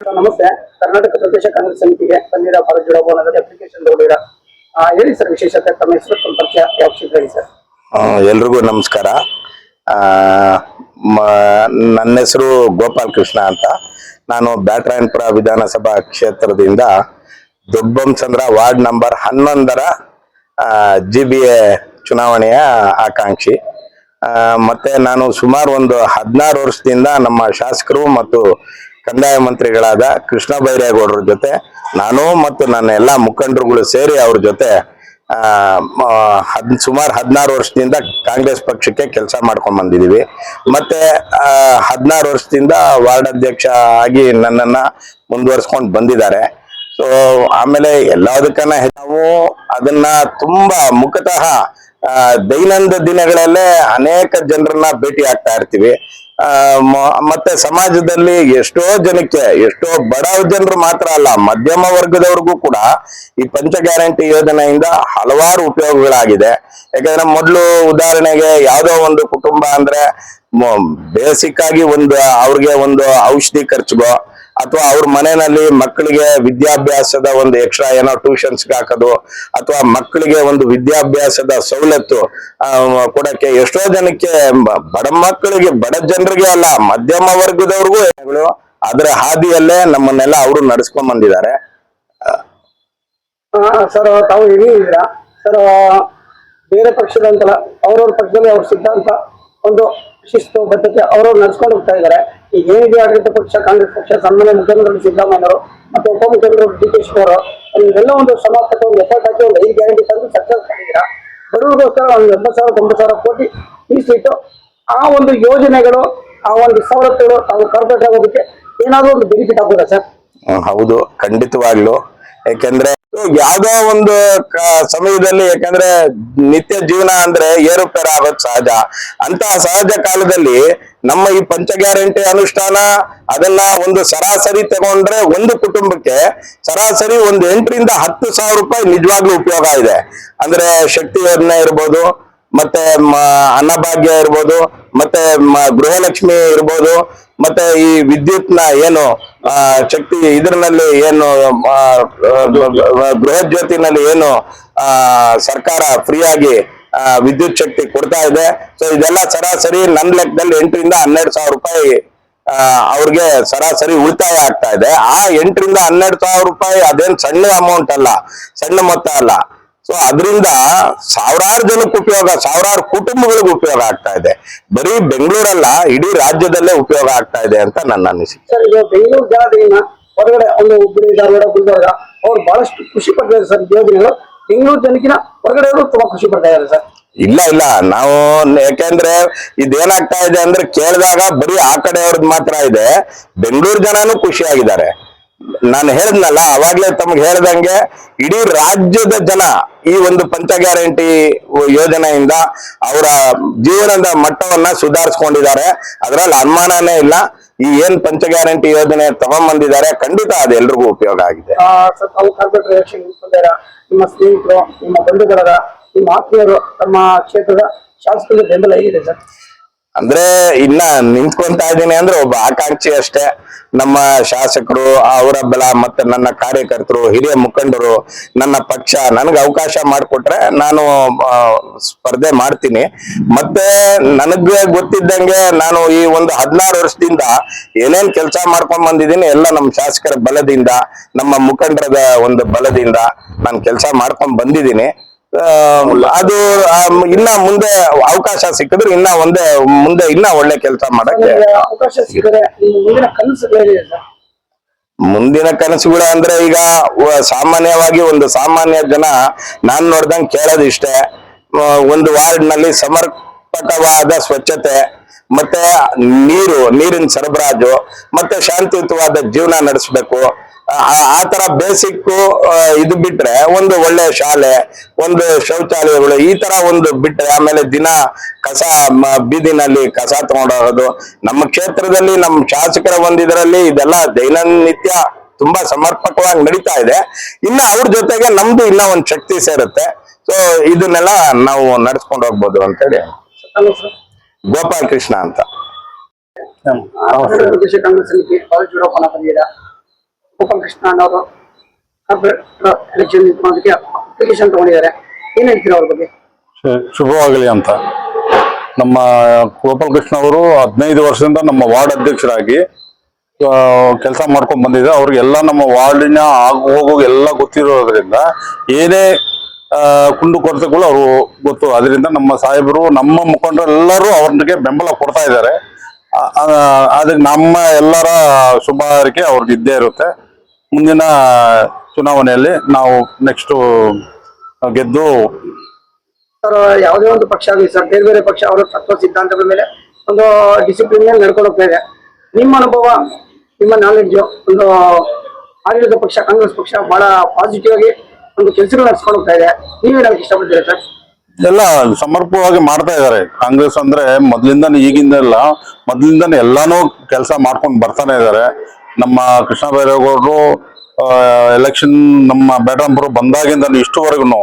ನಮಸ್ತೆ. ಕರ್ನಾಟಕ ಪ್ರದೇಶ ಕಾಂಗ್ರೆಸ್ ಸಮಿತಿಗೆ ಬಂದಿರೋ ಭಾರತ ಅಪ್ಲಿಕೇಶನ್ ತಗೊಂಡಿರ. ಹೇಳಿ ಸರ್ ವಿಶೇಷತೆ, ತಮ್ಮ ಹೆಸರು, ತಮ್ಮ ಪರಿಚಯ, ಯಾವ ಹೇಳಿ ಸರ್. ಎಲ್ರಿಗೂ ನಮಸ್ಕಾರ. ನನ್ನ ಹೆಸರು ಗೋಪಾಲ್ ಕೃಷ್ಣ ಅಂತ. ನಾನು ಬ್ಯಾಟ್ರಾಯನ್ಪುರ ವಿಧಾನಸಭಾ ಕ್ಷೇತ್ರದಿಂದ ದೊಡ್ಡಬೊಮ್ಮಸಂದ್ರ ವಾರ್ಡ್ ನಂಬರ್ ಹನ್ನೊಂದರ ಜಿ ಬಿ ಎ ಚುನಾವಣೆಯ ಆಕಾಂಕ್ಷಿ. ಮತ್ತೆ ನಾನು ಸುಮಾರು ಒಂದು ಹದಿನಾರು ವರ್ಷದಿಂದ ನಮ್ಮ ಶಾಸಕರು ಮತ್ತು ಕಂದಾಯ ಮಂತ್ರಿಗಳಾದ ಕೃಷ್ಣ ಬೈರೇಗೌಡರ ಜೊತೆ ನಾನು ಮತ್ತು ನನ್ನ ಎಲ್ಲ ಮುಖಂಡರುಗಳು ಸೇರಿ ಅವ್ರ ಜೊತೆ ಹದ್, ಸುಮಾರು ಹದಿನಾರು ವರ್ಷದಿಂದ ಕಾಂಗ್ರೆಸ್ ಪಕ್ಷಕ್ಕೆ ಕೆಲಸ ಮಾಡ್ಕೊಂಡು ಬಂದಿದ್ದೀವಿ ಮತ್ತೆ ಹದಿನಾರು ವರ್ಷದಿಂದ ವಾರ್ಡ್ ಅಧ್ಯಕ್ಷ ಆಗಿ ನನ್ನನ್ನು ಮುಂದುವರ್ಸ್ಕೊಂಡು ಬಂದಿದ್ದಾರೆ. ಸೊ ಆಮೇಲೆ ಎಲ್ಲದಕ್ಕನ್ನ ನಾವು ಅದನ್ನ ತುಂಬಾ ಮುಖತಃ ದೈನಂದಿನ ದಿನಗಳಲ್ಲೇ ಅನೇಕ ಜನರನ್ನ ಭೇಟಿ ಆಗ್ತಾ ಇರ್ತೀವಿ. ಮತ್ತೆ ಸಮಾಜದಲ್ಲಿ ಎಷ್ಟೋ ಜನಕ್ಕೆ, ಎಷ್ಟೋ ಬಡ ಜನರು ಮಾತ್ರ ಅಲ್ಲ, ಮಧ್ಯಮ ವರ್ಗದವ್ರಿಗೂ ಕೂಡ ಈ ಪಂಚ ಗ್ಯಾರಂಟಿ ಯೋಜನೆಯಿಂದ ಹಲವಾರು ಉಪಯೋಗಗಳಾಗಿದೆ. ಯಾಕಂದ್ರೆ ಮೊದಲು ಉದಾಹರಣೆಗೆ ಯಾವುದೋ ಒಂದು ಕುಟುಂಬ ಅಂದ್ರೆ ಬೇಸಿಕ್ ಆಗಿ ಒಂದು ಅವ್ರಿಗೆ ಒಂದು ಔಷಧಿ ಖರ್ಚಿಗೋ ಅಥವಾ ಅವ್ರ ಮನೆಯಲ್ಲಿ ಮಕ್ಕಳಿಗೆ ವಿದ್ಯಾಭ್ಯಾಸದ ಒಂದು ಎಕ್ಸ್ಟ್ರಾ ಏನೋ ಟ್ಯೂಷನ್ಸ್ಗೆ ಹಾಕೋದು ಅಥವಾ ಮಕ್ಕಳಿಗೆ ಒಂದು ವಿದ್ಯಾಭ್ಯಾಸದ ಸವಲತ್ತು ಕೊಡಕ್ಕೆ ಎಷ್ಟೋ ಜನಕ್ಕೆ ಬಡ ಮಕ್ಕಳಿಗೆ, ಬಡ ಜನರಿಗೆ ಅಲ್ಲ, ಮಧ್ಯಮ ವರ್ಗದವ್ರಿಗೂ ಅದರ ಹಾದಿಯಲ್ಲೇ ನಮ್ಮನ್ನೆಲ್ಲ ಅವರು ನಡ್ಸ್ಕೊಂಡ್ ಬಂದಿದ್ದಾರೆ. ಸರ್, ತಾವು ಇಡೀ ಸರ್ ಬೇರೆ ಪಕ್ಷದಂತಲ್ಲ ಅವ್ರವ್ರ ಪಕ್ಷದಲ್ಲಿ ಅವ್ರ ಸಿದ್ಧಾಂತ, ಒಂದು ಶಿಸ್ತು, ಬದ್ಧತೆ ಅವ್ರವ್ರು ನಡ್ಸ್ಕೊಂಡು ಹೋಗ್ತಾ ಇದ್ದಾರೆ. ಏನಿದೆ ಆಡಳಿತ ಪಕ್ಷ, ಕಾಂಗ್ರೆಸ್ ಪಕ್ಷ, ಸನ್ಮಾನ್ಯ ಮುಖ್ಯಮಂತ್ರಿಗಳು ಸಿದ್ದರಾಮಯ್ಯವರು ಮತ್ತೆ ಉಪಮುಖ್ಯಮಂತ್ರಿ ಡಿ ಕೆ ಶಿವರು ಎಲ್ಲ ಒಂದು ಸಮರ್ಪಕ ಒಂದು ಎಫರ್ಟ್ ಹಾಕಿ ಒಂದು ಐದು ಗ್ಯಾರಂಟಿ ತಂದು ಸಕ್ಸಸ್ ಮಾಡಿದ್ದೀರಾ? ಬಡವರಿಗೋಸ್ಕರ ಒಂದು ಎಂಬತ್ತು ಸಾವಿರ, ತೊಂಬತ್ತು ಸಾವಿರ ಕೋಟಿ ಮೀಸಲಿಟ್ಟು ಆ ಒಂದು ಯೋಜನೆಗಳು, ಆ ಒಂದು ಸವಲತ್ತುಗಳು ತಾವು ಕರ್ಬೇಕಾಗೋದಕ್ಕೆ ಏನಾದರೂ ಒಂದು ಬೆನಿಫಿಟ್ ಆಗ್ಬೋದಾ ಸರ್? ಹೌದು, ಖಂಡಿತವಾಗ್ಲು. ಯಾಕೆಂದ್ರೆ ಯಾವ್ದೋ ಒಂದು ಸಮಯದಲ್ಲಿ ಯಾಕಂದ್ರೆ ನಿತ್ಯ ಜೀವನ ಅಂದ್ರೆ ಏರುಪೇರು ಆಗೋದು ಸಹಜ. ಅಂತ ಸಹಜ ಕಾಲದಲ್ಲಿ ನಮ್ಮ ಈ ಪಂಚ ಗ್ಯಾರಂಟಿ ಅನುಷ್ಠಾನ ಅದನ್ನ ಒಂದು ಸರಾಸರಿ ತಗೊಂಡ್ರೆ ಒಂದು ಕುಟುಂಬಕ್ಕೆ ಸರಾಸರಿ ಒಂದು ಎಂಟರಿಂದ ಹತ್ತು ಸಾವಿರ ರೂಪಾಯಿ ನಿಜವಾಗ್ಲೂ ಉಪಯೋಗ ಇದೆ. ಅಂದ್ರೆ ಶಕ್ತಿ ಯೋಜನೆ ಇರ್ಬೋದು, ಮತ್ತೆ ಅನ್ನಭಾಗ್ಯ ಇರ್ಬೋದು, ಮತ್ತೆ ಗೃಹಲಕ್ಷ್ಮಿ ಇರ್ಬೋದು ಮತ್ತೆ ಈ ವಿದ್ಯುತ್ನ ಏನು ಶಕ್ತಿ ಇದರಲ್ಲಿ ಏನು ಆ, ಜ್ಯೋತಿನಲ್ಲಿ ಏನು ಸರ್ಕಾರ ಫ್ರೀಯಾಗಿ ವಿದ್ಯುತ್ ಶಕ್ತಿ ಕೊಡ್ತಾ ಇದೆ. ಸೊ ಇದೆಲ್ಲ ಸರಾಸರಿ ನನ್ನ ಲೆಕ್ಕದಲ್ಲಿ ಎಂಟರಿಂದ ಹನ್ನೆರಡು ಸಾವಿರ ರೂಪಾಯಿ ಅವ್ರಿಗೆ ಸರಾಸರಿ ಉಳಿತಾಯ ಆಗ್ತಾ ಇದೆ. ಆ ಎಂಟರಿಂದ ಹನ್ನೆರಡು ಸಾವಿರ ರೂಪಾಯಿ ಅದೇನ್ ಸಣ್ಣ ಅಮೌಂಟ್ ಅಲ್ಲ ಸಣ್ಣ ಮೊತ್ತ ಅಲ್ಲ. ಸೊ ಅದರಿಂದ ಸಾವಿರಾರು ಜನಕ್ಕೆ ಉಪಯೋಗ ಸಾವಿರಾರು ಕುಟುಂಬಗಳಿಗೆ ಉಪಯೋಗ ಆಗ್ತಾ ಇದೆ. ಬರೀ ಬೆಂಗಳೂರಲ್ಲ ಇಡೀ ರಾಜ್ಯದಲ್ಲೇ ಉಪಯೋಗ ಆಗ್ತಾ ಇದೆ ಅಂತ ನನ್ನ ಅನಿಸಿಕೆ. ಸರ್ ಈಗ ಬೆಂಗಳೂರು ಜನತೆಯನ್ನ ಹೊರಗಡೆ ಒಂದು ಹುಬ್ಬಳ್ಳಿ ಧಾರವಾಡ ಗುಲ್ಬರ್ಗ ಅವ್ರು ಬಹಳಷ್ಟು ಖುಷಿ ಪಡ್ತಾರೆ ಸರ್ ಯೋಜನೆಗಳು. ಬೆಂಗಳೂರು ಜನಕ್ಕಿನ ಹೊರಗಡೆ ಅವರು ತುಂಬಾ ಖುಷಿ ಪಡ್ತಾ ಇದ್ದಾರೆ ಸರ್. ಇಲ್ಲ ಇಲ್ಲ. ನಾವು ಯಾಕೆಂದ್ರೆ ಇದೇನಾಗ್ತಾ ಇದೆ ಅಂದ್ರೆ ಕೇಳಿದಾಗ ಬರೀ ಆ ಕಡೆಯವ್ರದ್ದು ಮಾತ್ರ ಇದೆ. ಬೆಂಗಳೂರು ಜನನು ಖುಷಿಯಾಗಿದ್ದಾರೆ. ನಾನು ಹೇಳಿದ್ನಲ್ಲ, ಅವಾಗ್ಲೇ ತಮ್ಗೆ ಹೇಳ್ದಂಗೆ ಇಡೀ ರಾಜ್ಯದ ಜನ ಈ ಒಂದು ಪಂಚ ಗ್ಯಾರಂಟಿ ಯೋಜನೆಯಿಂದ ಅವರ ಜೀವನದ ಮಟ್ಟವನ್ನ ಸುಧಾರಿಸ್ಕೊಂಡಿದ್ದಾರೆ. ಅದ್ರಲ್ಲಿ ಅನುಮಾನನೇ ಇಲ್ಲ. ಈ ಏನ್ ಪಂಚ ಗ್ಯಾರಂಟಿ ಯೋಜನೆ ತಗೊಂಡ್ಬಂದಿದ್ದಾರೆ ಖಂಡಿತ ಅದು ಎಲ್ರಿಗೂ ಉಪಯೋಗ ಆಗಿದೆ. ನಿಮ್ಮ ಸ್ನೇಹಿತರು, ನಿಮ್ಮ ಬಂಧು ಬಳಗ ನಿಮ್ಮ ಆತ್ಮೀಯರು ತಮ್ಮ ಕ್ಷೇತ್ರದ ಶಾಸಕರಿಗೆ ಬೆಂಬಲ ಹೇಗಿದೆ ಸರ್? ಅಂದ್ರೆ ಇನ್ನ ನಿಂತ್ಕೊಂತ ಇದ್ದೀನಿ ಅಂದ್ರೆ ಒಬ್ಬ ಆಕಾಂಕ್ಷಿ ಅಷ್ಟೇ. ನಮ್ಮ ಶಾಸಕರು, ಅವರ ಬಲ ಮತ್ತೆ ನನ್ನ ಕಾರ್ಯಕರ್ತರು, ಹಿರಿಯ ಮುಖಂಡರು, ನನ್ನ ಪಕ್ಷ ನನಗೆ ಅವಕಾಶ ಮಾಡಿಕೊಟ್ರೆ ನಾನು ಸ್ಪರ್ಧೆ ಮಾಡ್ತೀನಿ. ಮತ್ತೆ ನನಗೆ ಗೊತ್ತಿದ್ದಂಗೆ ನಾನು ಈ ಒಂದು ಹದಿನಾರು ವರ್ಷದಿಂದ ಏನೇನ್ ಕೆಲಸ ಮಾಡ್ಕೊಂಡ್ ಬಂದಿದ್ದೀನಿ ಎಲ್ಲ ನಮ್ಮ ಶಾಸಕರ ಬಲದಿಂದ, ನಮ್ಮ ಮುಖಂಡರದ ಒಂದು ಬಲದಿಂದ ನಾನು ಕೆಲಸ ಮಾಡ್ಕೊಂಡ್ ಬಂದಿದ್ದೀನಿ. ಅದು ಇನ್ನ ಮುಂದೆ ಅವಕಾಶ ಸಿಕ್ಕಿದ್ರೆ ಇನ್ನ ಒಂದೇ ಮುಂದೆ ಇನ್ನ ಒಳ್ಳೆ ಕೆಲಸ ಮಾಡಕ್ಕೆ ಮುಂದಿನ ಕನಸುಗಳು ಏನಿದೆ ಮುಂದಿನ ಕನಸುಗಳು ಅಂದ್ರೆ ಈಗ ಸಾಮಾನ್ಯವಾಗಿ ಒಂದು ಸಾಮಾನ್ಯ ಜನ ನಾನ್ ನೋಡ್ದಂಗ್ ಕೇಳೋದು ಇಷ್ಟೇ. ಒಂದು ವಾರ್ಡ್ನಲ್ಲಿ ಸಮರ್ಪಕವಾದ ಸ್ವಚ್ಛತೆ ಮತ್ತೆ ನೀರು ನೀರಿನ ಸರಬರಾಜು ಮತ್ತೆ ಶಾಂತಿಯುತವಾದ ಜೀವನ ನಡೆಸಬೇಕು. ಆ ತರ ಬೇಸಿಕ್ ಇದು ಬಿಟ್ರೆ ಒಂದು ಒಳ್ಳೆ ಶಾಲೆ ಒಂದು ಶೌಚಾಲಯಗಳು ಈ ತರ ಒಂದು ಬಿಟ್ರೆ ಆಮೇಲೆ ದಿನ ಕಸ ಬೀದಿನಲ್ಲಿ ಕಸ ತಗೊಂಡೋಗೋದು ನಮ್ಮ ಕ್ಷೇತ್ರದಲ್ಲಿ ನಮ್ಮ ಶಾಸಕರ ಒಂದಿದ್ರಲ್ಲಿ ಇದೆಲ್ಲ ದೈನಂದಿತ್ಯ ತುಂಬಾ ಸಮರ್ಪಕವಾಗಿ ನಡೀತಾ ಇದೆ. ಇನ್ನ ಅವ್ರ ಜೊತೆಗೆ ನಮ್ದು ಇನ್ನ ಒಂದ್ ಶಕ್ತಿ ಸೇರುತ್ತೆ. ಸೊ ಇದನ್ನೆಲ್ಲ ನಾವು ನಡ್ಸ್ಕೊಂಡು ಹೋಗ್ಬೋದು ಅಂತೇಳಿ. ಹೇಳಿ ತಮ್ಮ ಹೆಸರು? ಗೋಪಾಲ್ ಕೃಷ್ಣ ಅಂತ ಕಾಂಗ್ರೆಸ್ ಕಾರ್ಪೊರೇಟರ್ ಎಲೆಕ್ಷನ್ ನಿಂತ್ಕೊಳ್ಳೋದಕ್ಕೆ ಅಪ್ಲಿಕೇಶನ್ ತಗೊಂಡಿದ್ದಾರೆ. ಏನ್ ಹೇಳ್ತೀರಾ ಅವ್ರ ಬಗ್ಗೆ? ಶುಭವಾಗಲಿ ಅಂತ. ನಮ್ಮ ಗೋಪಾಲಕೃಷ್ಣ ಅವರು ಹದಿನೈದು ವರ್ಷದಿಂದ ನಮ್ಮ ವಾರ್ಡ್ ಅಧ್ಯಕ್ಷರಾಗಿ ಕೆಲಸ ಮಾಡ್ಕೊಂಡ್ ಬಂದಿದೆ ಅವ್ರಿಗೆಲ್ಲ ನಮ್ಮ ವಾರ್ಡಿನ ಆಗ ಹೋಗು ಎಲ್ಲ ಗೊತ್ತಿರೋದ್ರಿಂದ ಏನೇ ಕುಂಡು ಕೊರತೆಗಳು ಅವರು ಗೊತ್ತು. ಅದರಿಂದ ನಮ್ಮ ಸಾಹೇಬರು, ನಮ್ಮ ಮುಖಂಡರು ಎಲ್ಲರೂ ಅವ್ರಿಗೆ ಬೆಂಬಲ ಕೊಡ್ತಾ ಇದ್ದಾರೆ. ಅದಕ್ಕೆ ನಮ್ಮ ಎಲ್ಲರ ಶುಭ ಹಾರೈಕೆ ಅವ್ರಿಗೆ ಇದ್ದೇ ಇರುತ್ತೆ. ಮುಂದಿನ ಚುನಾವಣೆಯಲ್ಲಿ ನಾವು ನೆಕ್ಸ್ಟ್ ಗೆದ್ದು ಸರ್ ಯಾವುದೇ ಒಂದು ಪಕ್ಷ ಆಗಲಿ ಸರ್ ಬೇರೆ ಬೇರೆ ಪಕ್ಷ ಅವರ ತತ್ವ ಸಿದ್ಧಾಂತಗಳ ಮೇಲೆ ಒಂದು ಡಿಸಿಪ್ಲಿನ್ ಮೇಲೆ ನಡ್ಕೊಂಡು ಹೋಗ್ತಾ ಇದೆ. ನಿಮ್ಮ ಅನುಭವ ನಿಮ್ಮ ನಾಲೆಡ್ಜ್ ಒಂದು ಆಡಳಿತ ಪಕ್ಷ ಕಾಂಗ್ರೆಸ್ ಪಕ್ಷ ಬಹಳ ಪಾಸಿಟಿವ್ ಆಗಿ ಒಂದು ಕೆಲಸಗಳು ನಡೆಸ್ಕೊಂಡು ಹೋಗ್ತಾ ಇದೆ. ನೀವೇ ಹೇಳಕ್ ಇಷ್ಟಪಡ್ತೀರಾ ಸರ್ ಎಲ್ಲ ಸಮರ್ಪಕವಾಗಿ ಮಾಡ್ತಾ ಇದ್ದಾರೆ. ಕಾಂಗ್ರೆಸ್ ಅಂದ್ರೆ ಮೊದ್ಲಿಂದಾನು ಈಗಿಂದ ಎಲ್ಲ ಮೊದ್ಲಿಂದಾನು ಎಲ್ಲಾನು ಕೆಲಸ ಮಾಡ್ಕೊಂಡು ಬರ್ತಾನೆ ಇದ್ದಾರೆ. ನಮ್ಮ ಕೃಷ್ಣ ಬೈರೇಗೌಡರು ಎಲೆಕ್ಷನ್ ನಮ್ಮ ಬೇಡಂಬರು ಬಂದಾಗಿಂದ ಇಷ್ಟುವರೆಗೂ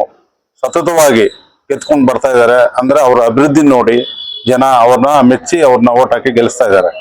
ಸತತವಾಗಿ ಎತ್ಕೊಂಡು ಬರ್ತಾ ಇದ್ದಾರೆ ಅಂದ್ರೆ ಅವರ ಅಭಿವೃದ್ಧಿ ನೋಡಿ ಜನ ಅವ್ರನ್ನ ಮೆಚ್ಚಿ ಅವ್ರನ್ನ ಓಟ್ ಹಾಕಿ ಗೆಲ್ಲಿಸ್ತಾ ಇದ್ದಾರೆ